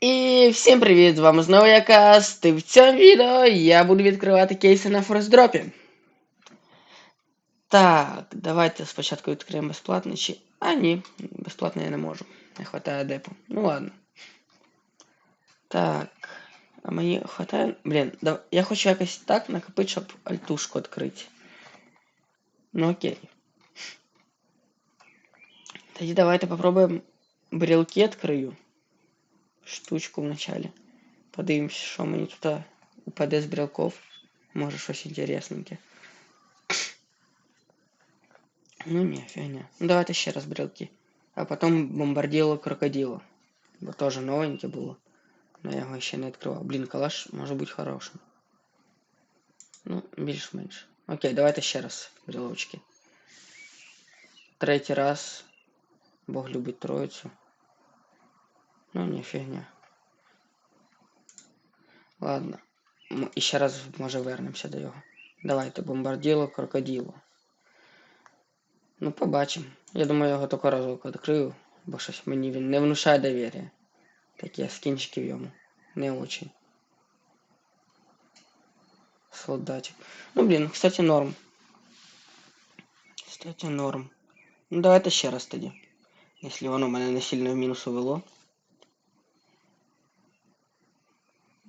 І всім привіт! З вами знову я Каст, і в цьому відео я буду відкривати кейси на форсдропі. Так, давайте спочатку відкриємо безплатний чи. А, ні, безплатно я не можу. Не хватає депу. Ну ладно. Так. А мені хватає. Блін, да... я хочу якось так накопити, щоб альтушку відкрити. Ну окей. Тоді давайте попробуємо брелки відкрию. Штучку вначале. Подивимось, що мені тут упаде з брелков. Може щось інтересненьке. Ну не, фигня. Ну давайте ще раз брелки. А потом бомбарділо крокодило. Бо теж новеньке було. Но я його ще не відкривав. Блін, калаш може бути хорошим. Ну, більш-менш. Окей, давайте ще раз брелочки. Третій раз. Бог любить троїцю. Ну, не фігня. Ладно. І ще раз, може, вернемося до його. Давайте, бомбарділо, крокоділо. Ну, побачимо. Я думаю, я його тільки разок відкрию, бо щось мені він не внушає довір'я. Такі в йому. Не очень. Солдатик. Ну, блін, кстати, норм. Кстати, норм. Ну, давайте ще раз тоді. Якщо воно мене не сильно в мінус увело.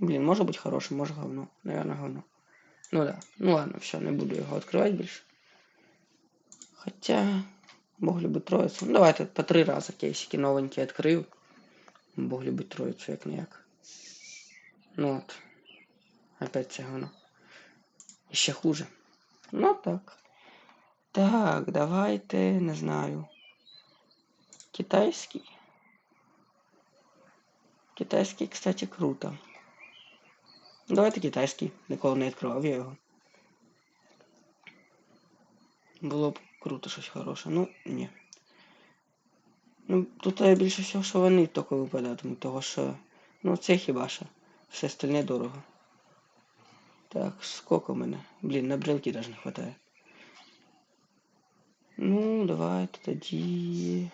Блин, может быть хороший, может говно. Наверное, говно. Ну да. Ну ладно, все, не буду його відкривати більше. Хоча... Бог любить троїцю. Ну давайте по три рази кейсики новенькі відкрию. Бог любить троїцю, як не як. Ну от. Опять це говно. І ще хуже. Ну так. Так, давайте, не знаю. Китайський. Китайський, кстати, круто. Давайте китайський. Ніколи не відкривав я його. Було б круто щось хороше. Ну, ні. Ну, тут більше всього, що вони тільки випадатимуть, того що. Ну, це хіба що. Все остальне дорого. Так, сколько у мене? Блін, на брелки даже не хватає. Ну, давайте тоді.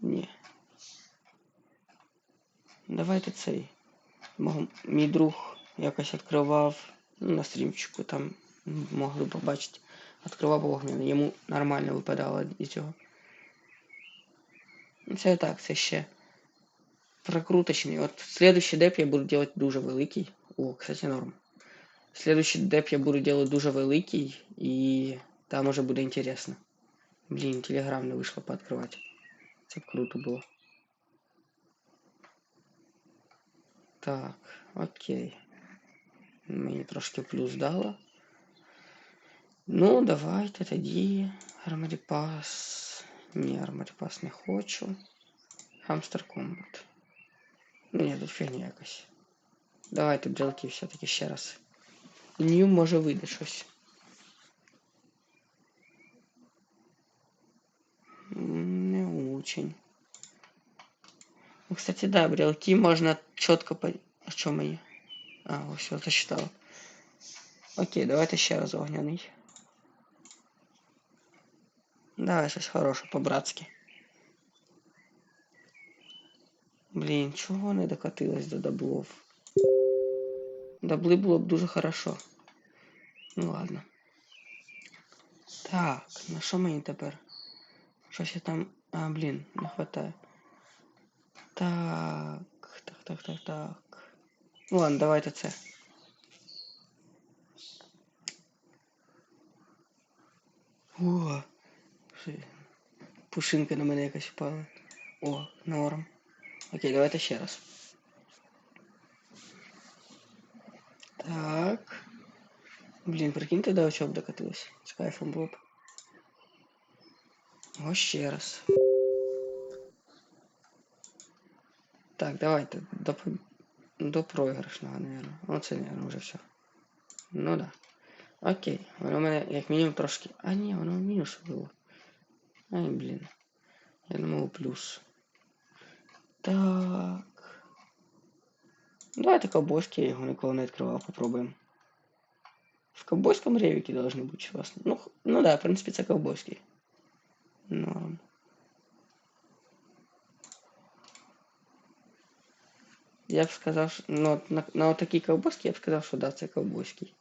Ні. Давайте цей. Мій друг якось відкривав ну, на стрімчику, там могли побачити. Відкривав вогняний, йому нормально випадало із цього. Ну, Це так, це ще прокруточний. От следующий деп я буду делать дуже великий. О, кстати, норм. Следующий деп я буду делать дуже великий, і там уже буде інтересно. Блін, телеграм не вийшло пооткривати. Це б круто було. Так, окей. Мені трошки плюс дало. Ну, давайте тоді. Арморіпас. Ні, арморіпас не хочу. Хамстер комбат. Ні, тут фігня якась. Давайте брелки все-таки ще раз. Нью може вийде щось. М, Не очень. Ну, кстати, да, брелки можно четко по... А що мої? А, все, зачитав. Окей, давайте ще раз огняний. Давай щось хороше, по-братськи. Блін, чого не докатилось до даблов? Дабли було б дуже хорошо. Ну ладно. Так, на що мені тепер? Щось я там. А, блін, не хватає. Так, так, так, так, так. Ладно, давайте це. О, пушинка на мене якась впала. О, норм. Окей, давайте ще раз. Так. Блін, прикиньте, до чого б докатилось. З кайфом було б. Ось ще раз. Так, давайте до, до проіграшного, наверное. Оце, наверное, вже все. Ну да. Окей. Воно в мене як мінімум трошки. А ні, воно в мінус було. Ай, блін. Я думав плюс. Так. Давайте ковбойський, я його ніколи не відкривав, попробуємо. В ковбойському ревіки должны бути власне. Ну, ну да, в принципі, це ковбойський. Норм. Я б сказав, що ну, на, на отакій ковбоській я б сказав, що да, це ковбойський.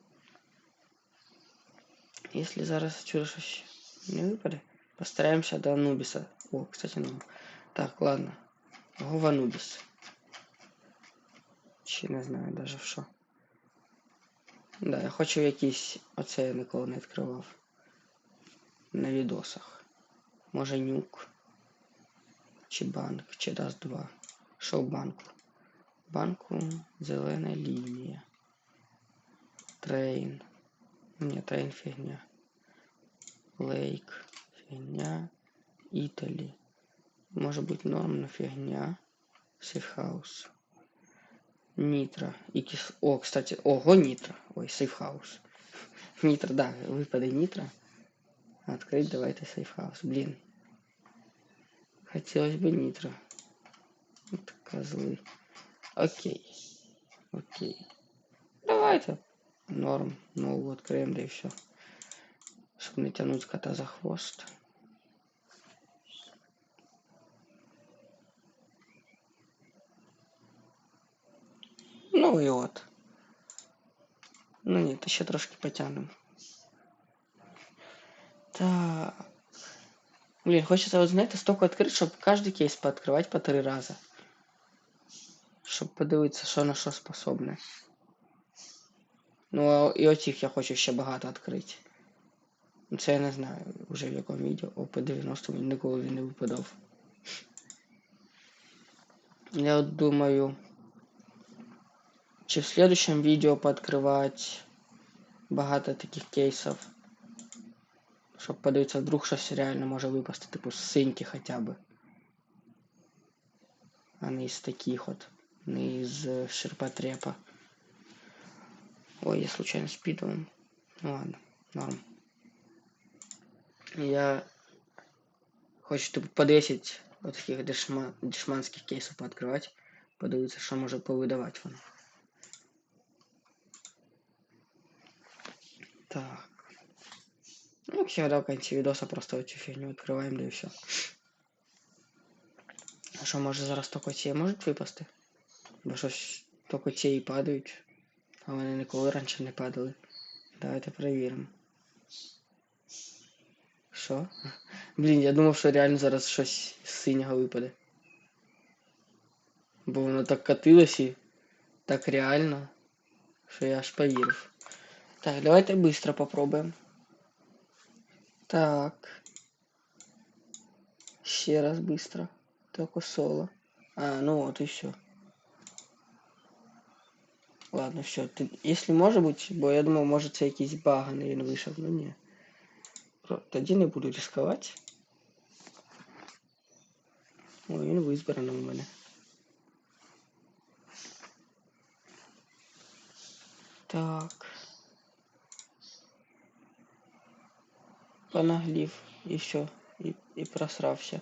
Якщо зараз чудо щось не випаде, постараємося до Анубіса. О, кстати, ну. Так, ладно. Гова Анубіс. Чи не знаю даже в що. Да, я хочу якийсь. Оце я ніколи не відкривав. На відосах. Може нюк. Чи банк, чи раз два. Що в банку? В банку зелена лінія. Трейн. Ні, трейн фігня. Лейк. Фігня. Італі. Може бути нормна фігня. Сейфхаус. Нитро. И кис... О, кстати, ого, нитро. Ой, сейфхаус. Нитро, да, выпады нитро. Открыть давайте сейфхаус. Блин. Хотелось бы нитро. Вот козлы. Окей. Окей. Давайте. Норм. Новую откроем, да и все. Чтобы не тянуть кота за хвост. Ну і от. Ну ні, то ще трошки потягнемо. Так. Блін, хочеться, от, знаєте, столько відкрити, щоб кожен кейс пооткривати по три рази. Щоб подивитися, що на що способне. Ну, і оцих я хочу ще багато відкрити. Ну, Це я не знаю вже в якому відео. О, по 90 мені ніколи він не випадав. Я от думаю... Чи в следующем видео пооткривати багато таких кейсів. Щоб подивитися, вдруг щось реально може випасти, типу з синьки хоча б. А не із таких от. Не із ширпотрепа. Ой, я случайно спидовым. Ну ладно, норм. Я хочу типу подвесить вот таких дешма... дешманских кейсов пооткрывать. Подивитися, що може повидавати воно. Так. Ну, как всегда, в конце видоса просто эту фигню открываем, да и все. А що, може зараз тільки ці можуть випасти? Бо щось тільки ці і падають. А вони ніколи раніше не падали. Давайте перевіримо. Що? Блін, я думав, що реально зараз щось з синього випаде. Бо воно так катилось і так реально, що я аж повірив. Так, давайте быстро попробуем. Так. Ще раз быстро. Только соло. А, ну вот и все. Ладно, все. Ты, если может быть, бо я думал, может це якийсь баганий він вийшов, ну ні. Тоді не буду рисковать. Ой, він визбираний у мене. Так. Понаглів і все. І, і просрався.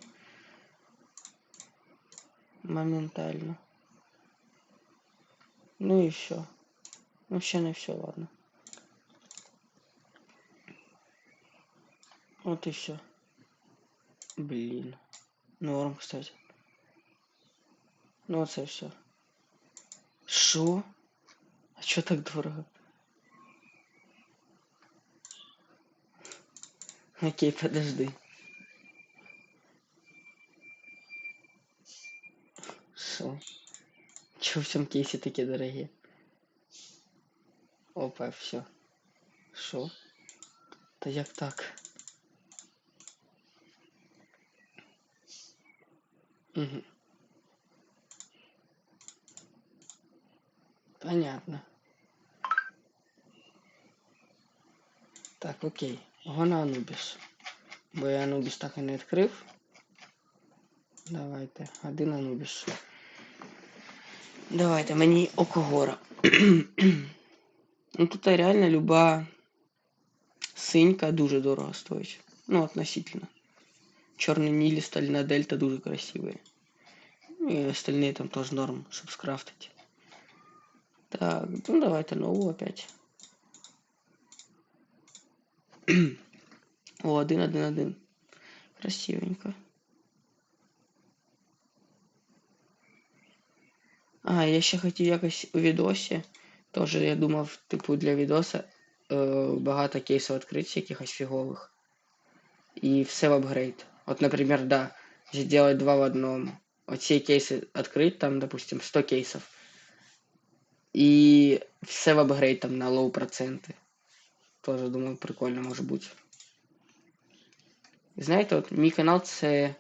Моментально. Ну и все. Ну ще не все, ладно. Вот и все. Блин. Норм, кстати. Ну це все. Шо? А чё так дорого? Окей, подожди. Шо? Чё в цьому кейсе такие дорогие? Опа, все. Шо? Та як так? Угу. Понятно. Так, окей. Гона Анубіс. Бо я Анубіс так і не відкрив. Давайте. Один Анубіс. Давайте, мені Окогора. ну тут реально люба синька дуже дорого стоїть. Ну, относительно. Чорний Нілі, стальна дельта дуже красивые. Ну и остальные там тоже норм, чтобы скрафтить. Так, ну давайте новую опять. О, один, один, один. Красивенько. А, я ще хотів якось у відосі. Теж я думав, типу, для відоса е, багато кейсів відкрити, якихось фігових. І все в апгрейд. От, наприклад, да, сделать два в одном. Вот все кейсы открыть, там, допустим, 100 кейсов. И все в апгрейд там на лоу проценты. Тоже думаю, прикольно може бути. Знаєте, от мій канал це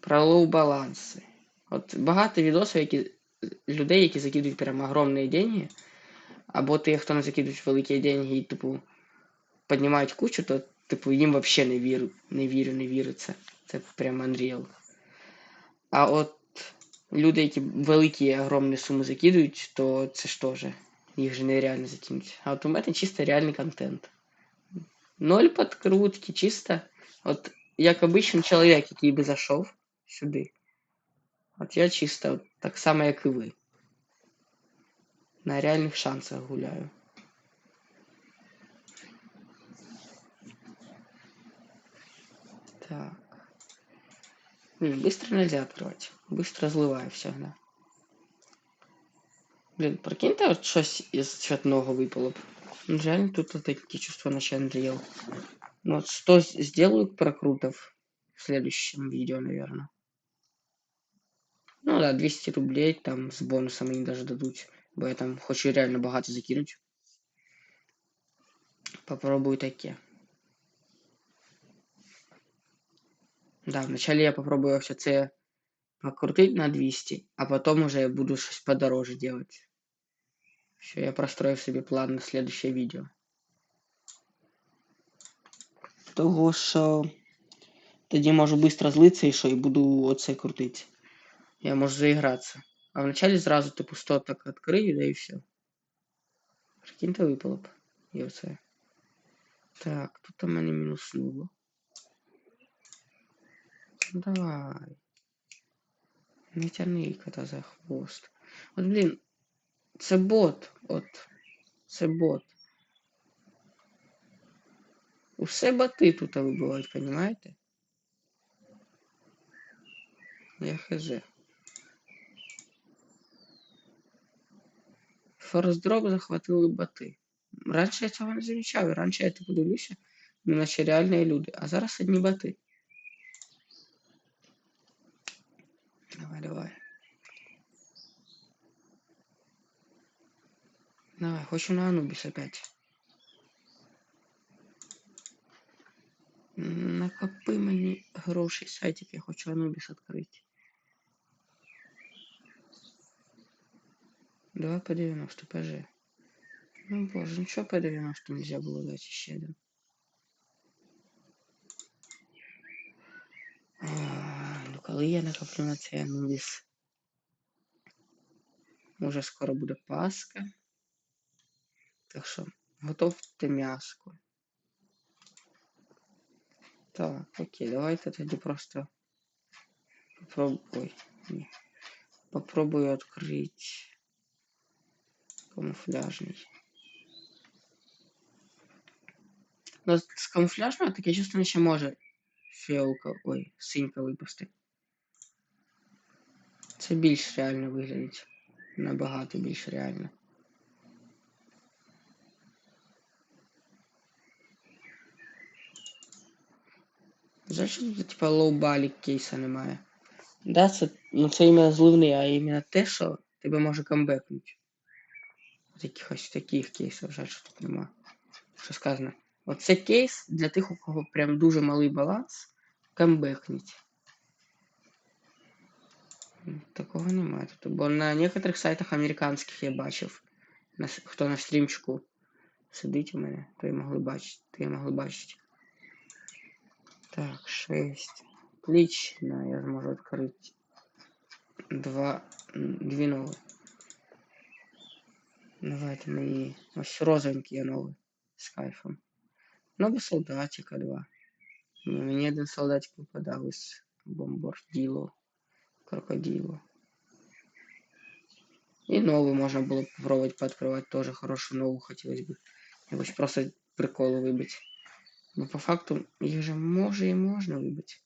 про лоу баланси. От багато відосів, які людей, які закидують прям огромні деньги, або ті, хто не закидують великі деньги і, типу, піднімають кучу, то, типу, їм взагалі не вірю, не вірю, не віриться. Це прям Unreal. А от люди, які великі огромні суми закидують, то це ж теж. Їх же нереально закинути. А от у мене чисто реальний контент. Ноль подкрутки, чисто. От як обичний чоловік, який би зайшов сюди. От я чисто от, так само, як і ви. На реальних шансах гуляю. Так. Блин, быстро нельзя открывать. Быстро зливаю всегда. Блин, прикиньте, от щось із цветного випало б. Ну, Реально тут вот такі чувства наче Unreal. Ну, вот что с- сделаю прокрутов в следующем видео, наверное. Ну да, 200 рублей там с бонусами им даже дадут. Бо я там хочу реально багато закинуть. Попробую таке. Да, вначале я попробую все це покрутить на 200, а потом уже я буду щось подороже делать. Все, я прострою себе план на следующее видео. Того що тоді можу быстро злитися і що, і буду оце крутити. Я можу заігратися. А вначале зразу типу 100 так відкрию, да і все. Прикиньте випало б. І оце. Так, тут у мене мінуснуло. Ну давай. Не тяни кота за хвост. От блін. Це бот. От. Це бот. Усе боти тут вибивають, понімаєте? Я хз. Форс-дроп захватили боти. Раніше я цього не замічав, і раніше я типу дивлюся, ну, наче реальні люди, а зараз одні боти. Давай, давай. Давай, хочу на Анубіс опять. М, Накопи мені грошей сайтик, я хочу Анубіс відкрити. Давай по 90 ПЖ. Ну боже, нічого по 90 нельзя було дати ще один. А, Ну коли я накоплю на цей Анубіс? Уже скоро буде Пасха. Так що, готовте м'яско. Так, окей, давайте тоді просто попробуй. Попробую відкрити камуфляжний. Ну, з камуфляжного таке чувство ще може фіолка, ой, синька випасти. Це більш реально виглядить. Набагато більш реально. Жаль, що тут, типа, лоу-балі кейса немає. Да, це, ну це іменно зливний, а іменно те, що тебе може камбекнути. От якихось таких кейсів, жаль, що тут нема. Що сказано. Оце кейс для тих, у кого прям дуже малий баланс, камбекніть. Такого немає тут. Бо на некоторих сайтах американських я бачив. Хто на стрімчику сидить у мене, то і могли бачити. Я могли бачити. Так, 6. Отлично, я зможу відкрити два, дві нові. Давайте мені ось розовенький я новий з кайфом. Ну, бо солдатика два. Ну, Мені один солдатик випадав із бомбарділо, крокодило. І нову можна було б попробовать пооткрывать тоже хорошую новую хотелось бы. Якось просто приколы выбить. Но по факту их же може и можно выбить.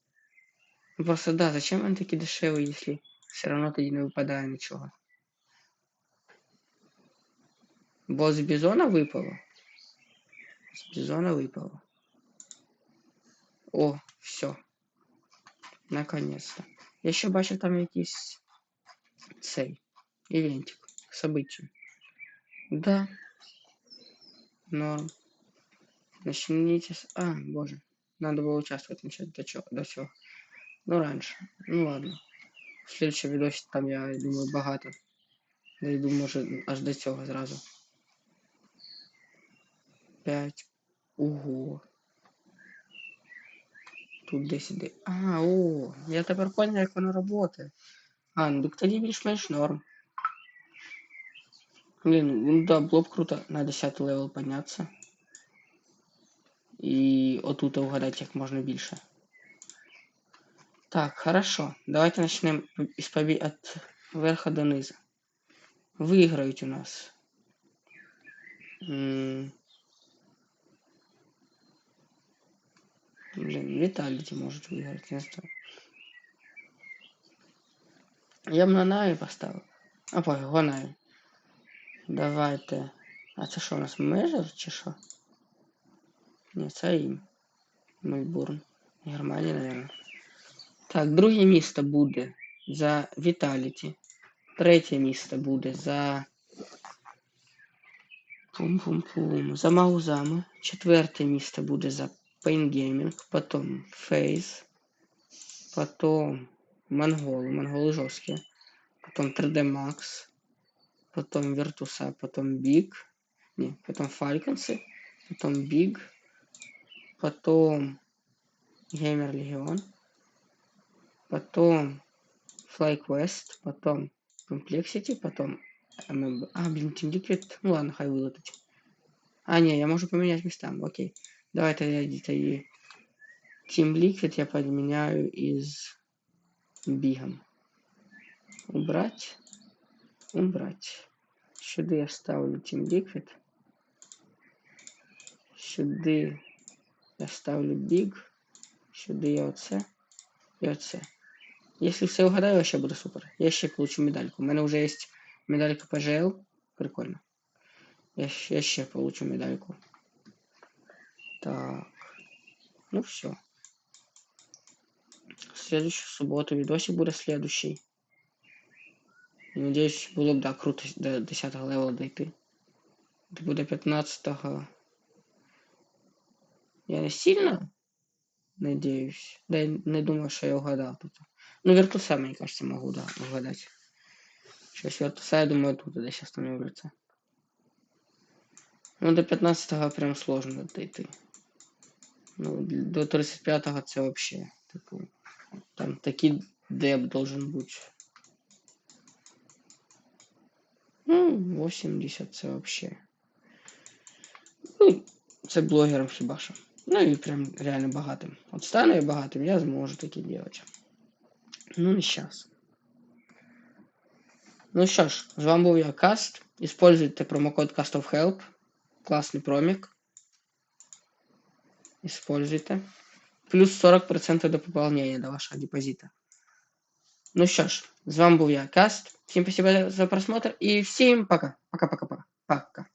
Ну просто да, зачем он такі дешевий, если все равно тоді не випадає нічого. Бо з бізона випало. З бізона випало. О, все. Наконец-то. Я ще бачив там якийсь цей івентик. Событие. Да. Норм. Начните с... А, боже. Надо было участвовать начать до чего, до чего. Ну, раньше. Ну, ладно. В следующем видосе там, я думаю, багато. Дойду, може, аж до цього зразу. 5. Ого. Тут 10 де. А, о, я тепер понял, як воно працює. А, ну так тоді більш-менш норм. Блин, ну да, было бы круто на 10 левел подняться. И отут угадать як можна більше. Так, хорошо. Давайте начнем из побе... от верха до низа. Выиграют у нас. М Блин, Виталити может выиграть, не знаю. Я б на Наві поставив. А пофіг, Наві. Давайте. А це що у нас межер чи що? Ні, це їм. Мельбурн. Германія, наверное. Так, друге місто буде за Vitality. Третє місто буде за. Пум-пум-пум. За Маузами. Четверте місто буде за Pain Gaming. Потом Face. Потом Монголы. Монголы жесткие. Потом 3D Max. Потом Virtus.a. Потом Big. Не, потом Falcons. Потом Big. Потом Gamer Legion. Потом FlyQuest. Потом Complexity. Потом MMB. А, блин, Team Liquid. Ну ладно, хай вылетать. А, не, я могу поменять местами. Окей. Давайте я и Team Liquid я подменяю из бігом. Убрать. Убрать. Сюди я ставлю Team Liquid. Сюди я ставлю Big. Сюди я оце. І оце. Якщо все угадаю, вообще буде супер. Я ще получу медальку. У мене вже є медалька ПЖЛ. Прикольно. Я, я ще получу медальку. Так. Ну все. следующую субботу видосик будет следующий. Надеюсь, было бы да, круто до 10 левела дойти. Это будет 15 -го. Я не сильно надеюсь. Да я не думаю, что я угадал тут. Ну, вертуса, мне кажется, могу, да, угадать. Сейчас вертуса, я думаю, тут да, сейчас становится. Ну, до 15 прям сложно дойти. Ну, до 35-го це вообще. Типу. Там такий деп должен быть. Ну, 80 це вообще. Ну, це блогером хіба що. Ну і прям реально багатим. От стану я багатим, я зможу таке делать. Ну не сейчас. Ну що ж, з вами був я Каст. Используйте промокод Cast of Help. Класний промік. Используйте. Плюс 40% до пополнения до вашего депозита. Ну что ж, с вами был я, Каст. Всем спасибо за просмотр и всем пока. Пока-пока-пока. Пока.